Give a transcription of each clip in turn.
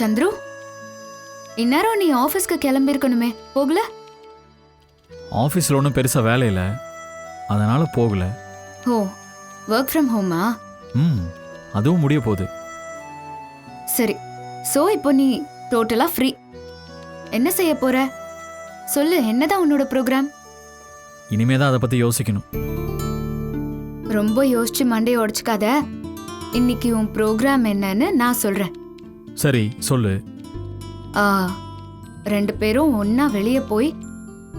சந்துரு இந்நேரம் நீ ஆஃபீஸ்க்கு கிளம்பியிருக்கணுமே போகல? ஆஃபீஸில் ஒன்றும் பெருசாக வேலை இல்லை. அதனால் போகல. ஓ ஒர்க் ஃப்ரம் ஹோமா ம் அதுவும் முடிய போகுது. சரி சோ இப்போ நீ டோட்டலா ஃப்ரீ என்ன செய்ய போற? சொல்லு என்னதான் உன்னோட ப்ரோக்ராம் இனிமே தான் அதை பற்றி யோசிக்கணும். ரொம்ப யோசிச்சு மண்டையை உடைச்சுக்காத. இன்னைக்கு உன் ப்ரோக்ராம் என்னன்னு நான் சொல்றேன். சரி சொல்லு. ஆ ரெண்டு பேரும் ஒன்னா வெளியே போய்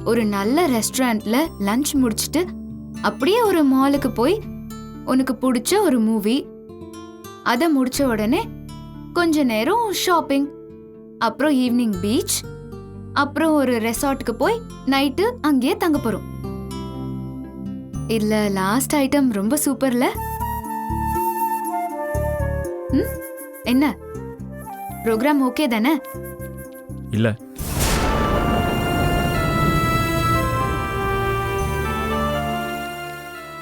ஒரு நல்ல ரெஸ்டாரண்ட்ல லஞ்ச் முடிச்சிட்டு அப்படியே ஒரு மாலுக்கு போய் உனக்கு பிடிச்ச ஒரு மூவி அதை முடிச்ச உடனே கொஞ்ச நேரம் ஷாப்பிங் அப்புறம் ஈவினிங் பீச் அப்புறம் ஒரு ரெசார்ட்டுக்கு போய் நைட்டு அங்கேயே தங்க போறோம். இல்ல லாஸ்ட் ஐட்டம் ரொம்ப சூப்பர்ல ம்? என்ன? ப்ரோக்ராம் ஓகே தானே? இல்லை.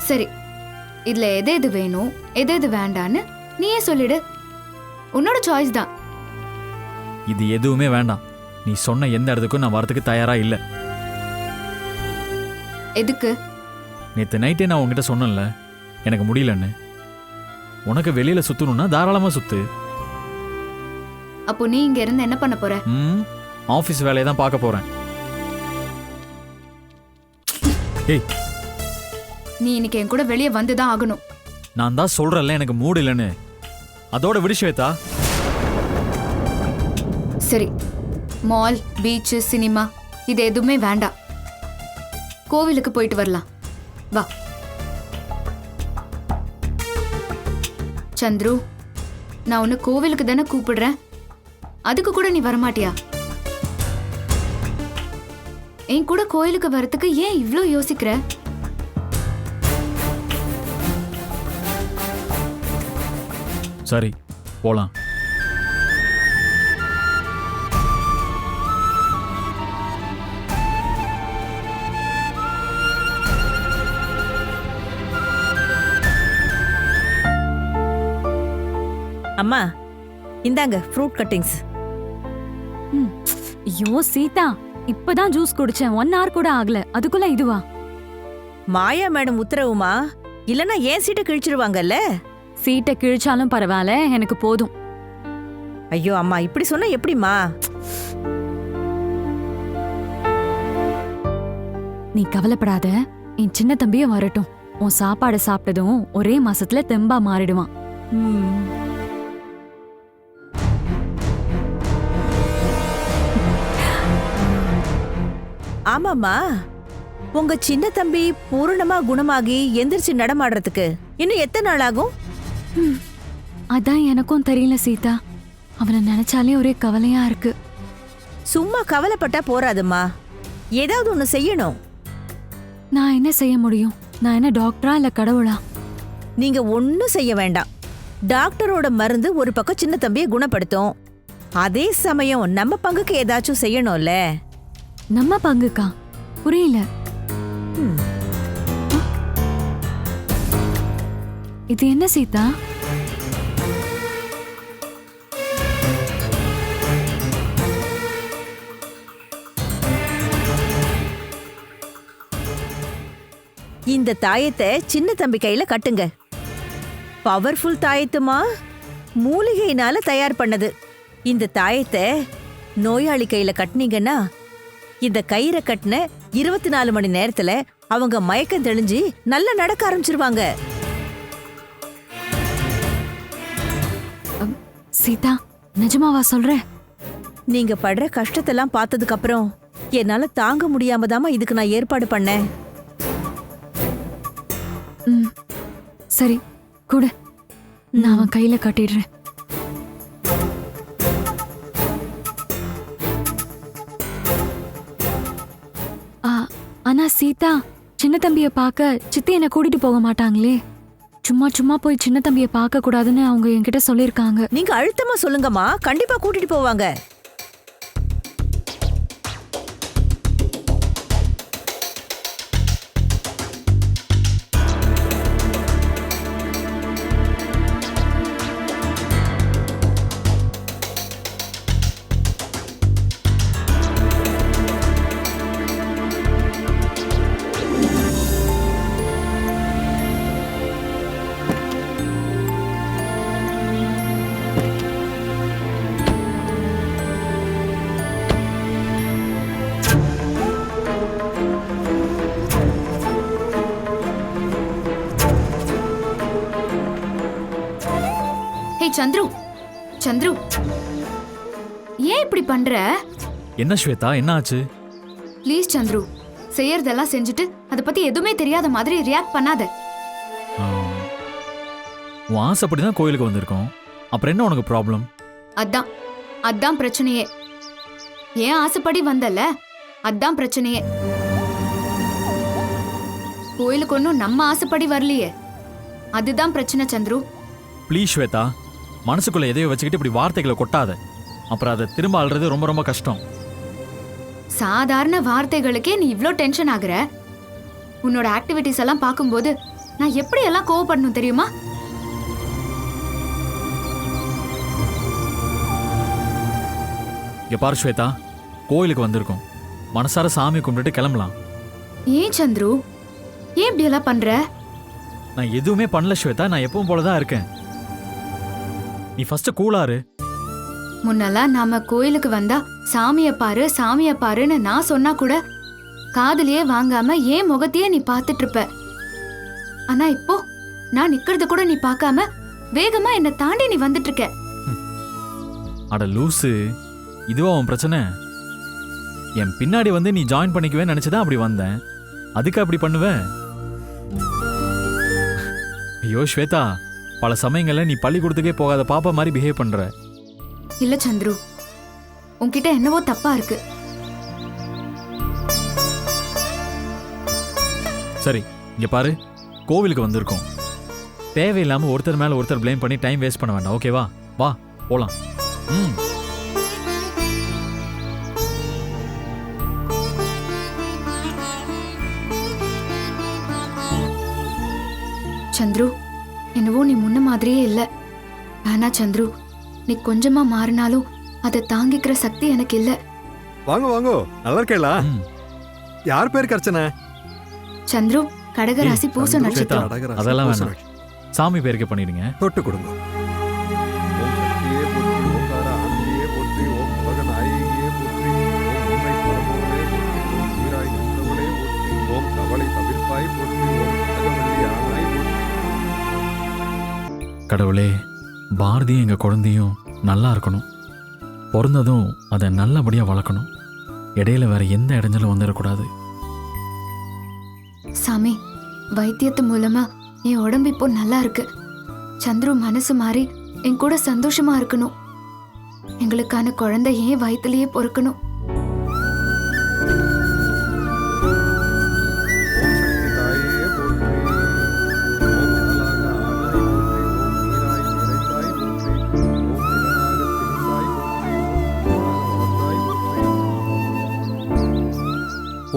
சரி இதுல எது எது வேணும் எது எது வேண்டான்னு நீயே சொல்லிடு. உன்னோட சாய்ஸ் தான். இது எதுவுமே வேண்டாம். நீ சொன்ன எந்த இடத்துக்கும் நான் வரதுக்கு தயாராக இல்லை. எதுக்கு? நேற்று நைட்டே நான் உங்ககிட்ட சொன்னேன்ல எனக்கு முடியலன்னு. உனக்கு வெளியில் சுற்றணுன்னா தாராளமாக சுற்று அப்போ நீ இங்க இருந்து என்ன பண்ண போற? ம் ஆஃபீஸ் வேலையை தான் பார்க்க போகிறேன் ஏய். நீ இன்னைக்கு என் கூட வெளியே வந்து தான் ஆகணும். நான் தான் சொல்கிறேன்ல எனக்கு மூடு இல்லைன்னு. அதோட விடு ஸ்வேதா சரி மால் பீச் சினிமா இது எதுவுமே வேண்டாம். கோவிலுக்கு போயிட்டு வரலாம். வா. சந்துரு நான் உன்னை கோவிலுக்கு தானே கூப்பிடுறேன்? அதுக்கு கூட நீ வரமாட்டியா? என் கூட கோயிலுக்கு வரதுக்கு ஏன் இவ்ளோ யோசிக்கிற? சரி போகலாம் அம்மா இந்தாங்க ஃப்ரூட் கட்டிங்ஸ். ஐயோ சீதா இப்பதான் ஜூஸ் குடிச்சேன். ஒன் hour கூட ஆகல. அதுக்குள்ள இதுவா? மாயா மேடம் உத்தரவுமா? இல்லனா ஏன் சீட்டை கிழிச்சிருவாங்கல்ல? சீட்டை கிழிச்சாலும் பரவாயில்ல எனக்கு போதும். ஐயோ அம்மா இப்படி சொன்னா எப்படிம்மா? நீ கவலைப்படாத. என் சின்ன தம்பியும் வரட்டும். உன் சாப்பாடை சாப்பிட்டதும் ஒரே மாசத்துல தெம்பா மாறிடுவான். ம். ஆமாம்மா. உங்க சின்ன தம்பி பூரணமா குணமாகி எந்திரிச்சு நடமாடுறதுக்கு இன்னும் எத்தனை நாள் ஆகும்? அதான் எனக்கும் தெரியல சீதா. அவனை நினைச்சாலே ஒரே கவலையா இருக்கு. சும்மா கவலைப்பட்டா போறாதும்மா. ஏதாவது ஒண்ணு செய்யணும். நான் என்ன செய்ய முடியும்? நான் என்ன டாக்டரா இல்ல கடவுளா? நீங்க ஒன்னும் செய்ய வேண்டாம். டாக்டரோட மருந்து ஒரு பக்கம் சின்ன தம்பியை குணப்படுத்தும். அதே சமயம் நம்ம பங்குக்கு ஏதாச்சும் செய்யணும்ல. நம்ம பங்குக்கா? புரியல. இது என்ன சீதா? இந்த தாயத்தை சின்ன தம்பி கையில கட்டுங்க. பவர்ஃபுல் தாயத்துமா? மூலிகையினால தயார் பண்ணது. இந்த தாயத்தை நோயாளி கையில கட்டுனீங்கன்னா இந்த கயிறை கட்டின இருபத்தி நாலு மணி நேரத்துல அவங்க மயக்கம் தெளிஞ்சு நல்லா நடக்க ஆரம்பிச்சிருவாங்க. சீதா நிஜமாவா சொல்ற? நீங்க படுற கஷ்டத்தெல்லாம் பார்த்ததுக்கு அப்புறம் என்னால தாங்க முடியாம தாமா இதுக்கு நான் ஏற்பாடு பண்ணேன். சரி கொடு. நான் அவன் கையில கட்டிடுறேன். சீதா சின்ன தம்பிய பார்க்க சித்தி என்ன கூட்டிட்டு போக மாட்டாங்களே. சும்மா சும்மா போய் சின்ன தம்பிய பார்க்க கூடாதுன்னு அவங்க என்கிட்ட சொல்லிருக்காங்க நீங்க அழுத்தமா சொல்லுங்கம்மா. கண்டிப்பா கூட்டிட்டு போவாங்க. ஏய் சந்துரு. சந்துரு. ஏன் இப்படி பண்ற? என்ன ஸ்வேதா என்ன ஆச்சு? ப்ளீஸ் சந்துரு. செய்யறதெல்லாம் செஞ்சுட்டு அதை பத்தி எதுவுமே தெரியாத மாதிரி ரியாக்ட் பண்ணாத. உன் ஆசைப்படி தான் கோயிலுக்கு வந்திருக்கோம். அப்புறம் என்ன உனக்கு ப்ராப்ளம் அதான். அதான் பிரச்சனையே. ஏன் ஆசைப்படி வந்தல அதான் பிரச்சனையே. கோயிலுக்கு ஒன்றும் நம்ம ஆசைப்படி வரலையே. அதுதான் பிரச்சனை சந்துரு. ப்ளீஸ் ஸ்வேதா. மனசுக்குள்ள எதையோ வச்சுக்கிட்டு இப்படி வார்த்தைகளை கொட்டாத. அப்புறம் அதை திரும்ப அழுறது ரொம்ப ரொம்ப கஷ்டம். சாதாரண வார்த்தைகளுக்கே நீ இவ்ளோ டென்ஷன் ஆகுற? உன்னோட ஆக்டிவிட்டிஸ் எல்லாம் பார்க்கும்போது நான் எப்படி எல்லாம் கோவப்படணும் தெரியுமா? இங்க பாரு ஸ்வேதா கோயிலுக்கு வந்திருக்கோம். மனசார சாமி கும்பிட்டுட்டு கிளம்பலாம். ஏன் சந்துரு? ஏன் இப்படி எல்லாம் பண்ற? நான் எதுவுமே பண்ணல ஸ்வேதா நான் எப்பவும் போல தான் இருக்கேன். நீ ஃபர்ஸ்ட் கூலாரு முன்னெல்லாம் நாம கோயிலுக்கு வந்தா சாமிய பாரு சாமிய பாருன்னு நான் சொன்னா கூட காதுலயே வாங்காம ஏன் முகத்தையே நீ பார்த்துட்டு இருப்ப? ஆனா இப்போ நான் நிக்கிறத கூட நீ பார்க்காம வேகமா என்னை தாண்டி நீ வந்துட்டு இருக்க. அட லூசு இதுவா உன் பிரச்சனை? என் பின்னாடி வந்து நீ ஜாயின் பண்ணிக்குவேன்னு நினைச்சுதான் அப்படி வந்தேன். அதுக்கு அப்படி பண்ணுவ? ஐயோ ஸ்வேதா. பல சமயங்கள்ல நீ பள்ளிக்கூடத்துக்கே போகாத பாப்பா மாதிரி பிஹேவ் பண்ற. இல்ல சந்துரு உன்கிட்ட என்னவோ தப்பா இருக்கு. சரி இங்க பாரு கோவிலுக்கு வந்திருக்கோம். தேவையில்லாம ஒருத்தர் மேல ஒருத்தர் ப்ளேம் பண்ணி டைம் வேஸ்ட் பண்ண வேண்டாம் ஓகேவா வா போலாம். ம். சந்துரு என்னவோ நீ முன்ன மாதிரியே இல்ல. வேணா சந்துரு நீ கொஞ்சமா மாறினாலும் அதை தாங்கிக்கிற சக்தி எனக்கு இல்ல. வாங்க வாங்க. நல்லா இருக்கேளா. யார் பேருக்கு அர்ச்சனை சந்துரு கடகராசி பூச நட்சத்திரம். அதெல்லாம் வேணாம். சாமி பேருக்கு பண்ணிடுங்க. தொட்டு கொடுங்க. கடவுளே பாரதியும் எங்கள் குழந்தையும் நல்லா இருக்கணும். பிறந்ததும் அதை நல்லபடியாக வளர்க்கணும். இடையில வேற எந்த இடைஞ்சலும் வந்துடக்கூடாது. சாமி வைத்தியத்து மூலமா என் உடம்பு இப்போ நல்லா இருக்கு. சந்துரு மனசு மாறி என் கூட சந்தோஷமா இருக்கணும். எங்களுக்கான குழந்தை ஏன் வயித்துலயே பொறுக்கணும்.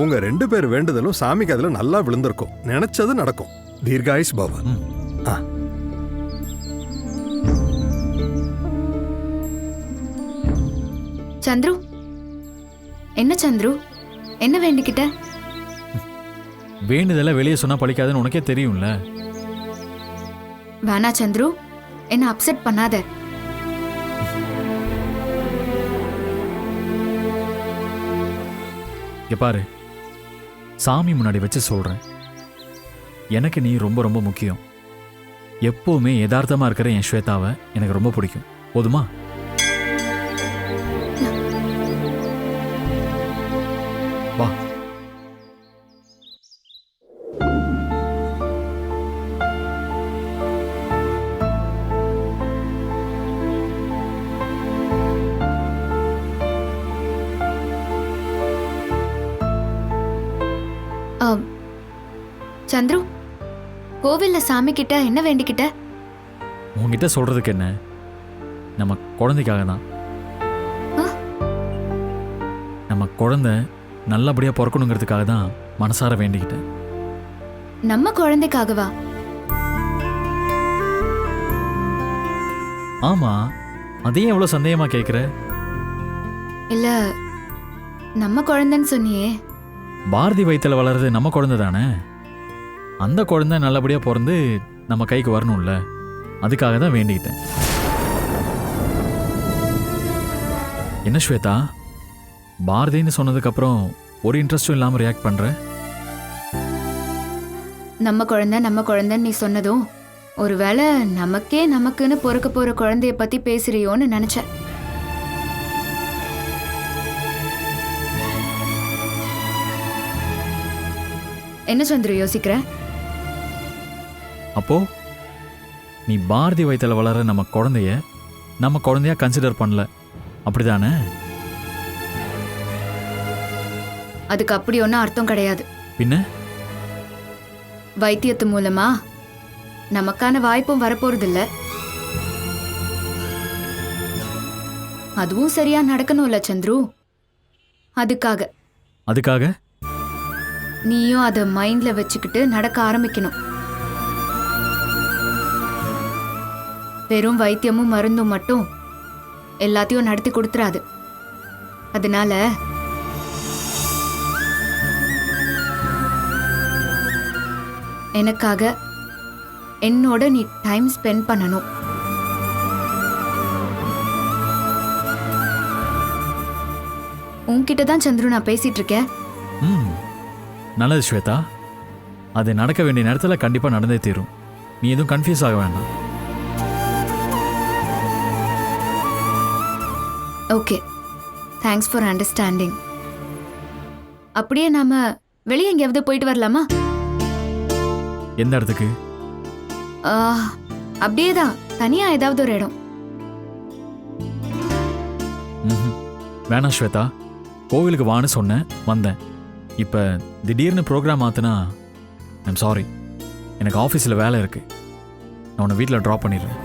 உங்க ரெண்டு பேர் வேண்டுதலும் சாமிக்கு அதுல நல்லா விழுந்திருக்கும். நினைச்சது நடக்கும். தீர்காயுஷ் பவன். ம். ஆ. சந்துரு? என்ன சந்துரு? என்ன வேண்டிக்கிட்ட? வேண்டுதலை வெளியே சொன்னா பழிக்காதுன்னு உனக்கே தெரியும்ல. வேணா சந்துரு என்ன அப்செட் பண்ணாத. இங்க பாரு. சாமி முன்னாடி வச்சு சொல்கிறேன் எனக்கு நீ ரொம்ப ரொம்ப முக்கியம். எப்போவுமே யதார்த்தமாக இருக்கிற என் ஸ்வேதாவை எனக்கு ரொம்ப பிடிக்கும். போதுமா? சந்துரு கோவில்ல சாமி கிட்ட என்ன வேண்டிக்கிட்ட? உன்கிட்ட சொல்றதுக்கு என்ன? நம்ம குழந்தைக்காக தான்? நம்ம குழந்தை நல்லபடியா பிறக்கணுங்கிறதுக்காக தான் மனசார வேண்டிக்கிட்டேன் நம்ம குழந்தைக்காகவா? ஆமா அதையும் எவ்வளவு சந்தேகமா கேக்குற? இல்ல நம்ம குழந்தைன்னு சொன்னியே. பாரதி வயித்துல வளர்றது நம்ம குழந்தை தானே அந்த குழந்தை நல்லபடியாக பிறந்து நம்ம கைக்கு வரணும்ல. அதுக்காக தான் வேண்டிக்கிட்டேன். என்ன ஸ்வேதா? பாரதின்னு சொன்னதுக்கப்புறம் ஒரு இன்ட்ரெஸ்டும் இல்லாமல் ரியாக்ட் பண்ணுறேன் நம்ம குழந்தை நம்ம குழந்தைன்னு நீ சொன்னதும் ஒருவேளை நமக்கே நமக்குன்னு பொறுக்க போற குழந்தைய பத்தி பேசுறியோன்னு நினைச்சேன். என்ன சந்திரு யோசிக்கிற? அப்போ நீ பாரதி வயித்துல வளர நம்ம குழந்தைய நம்ம குழந்தையா கன்சிடர் பண்ணல. அப்படிதானே? அதுக்கு அப்படி ஒன்றும் அர்த்தம் கிடையாது. பின்ன? வைத்தியத்து மூலமா நமக்கான வாய்ப்பும் வரப்போறதில்ல. அதுவும் சரியா நடக்கணும்ல சந்துரு. அதுக்காக. அதுக்காக? நீயும் அதை மைண்ட்ல வச்சுக்கிட்டு நடக்க ஆரம்பிக்கணும். வெறும் வைத்தியமும் மருந்தும் மட்டும் எல்லாத்தையும் நடத்தி கொடுத்துறாது. அதனால எனக்காக என்னோட நீ டைம் ஸ்பெண்ட் பண்ணணும். உன்கிட்ட தான் சந்துரு நான் பேசிட்டு இருக்கேன். ம். நல்லது ஸ்வேதா. அது நடக்க வேண்டிய நேரத்தில் கண்டிப்பாக நடந்தே தீரும். நீ எதுவும் கன்ஃபியூஸ் ஆக வேண்டாம். ஓகே தேங்க்ஸ் ஃபார் அண்டர்ஸ்டாண்டிங் அப்படியே நாம வெளியே எங்கேயாவது போயிட்டு வரலாமா? எந்த இடத்துக்கு? ஆ, அப்படியே தான் தனியா ஏதாவது ஒரு இடம். ம்ஹும். வேணாம் ஸ்வேதா கோவிலுக்கு வான்னு சொன்னேன் வந்தேன். இப்போ திடீர்னு ப்ரோக்ராம் மாற்றினா ஐம் சாரி எனக்கு ஆஃபீஸில் வேலை இருக்குது நான் உன்னை வீட்டில் ட்ராப் பண்ணிடுறேன்.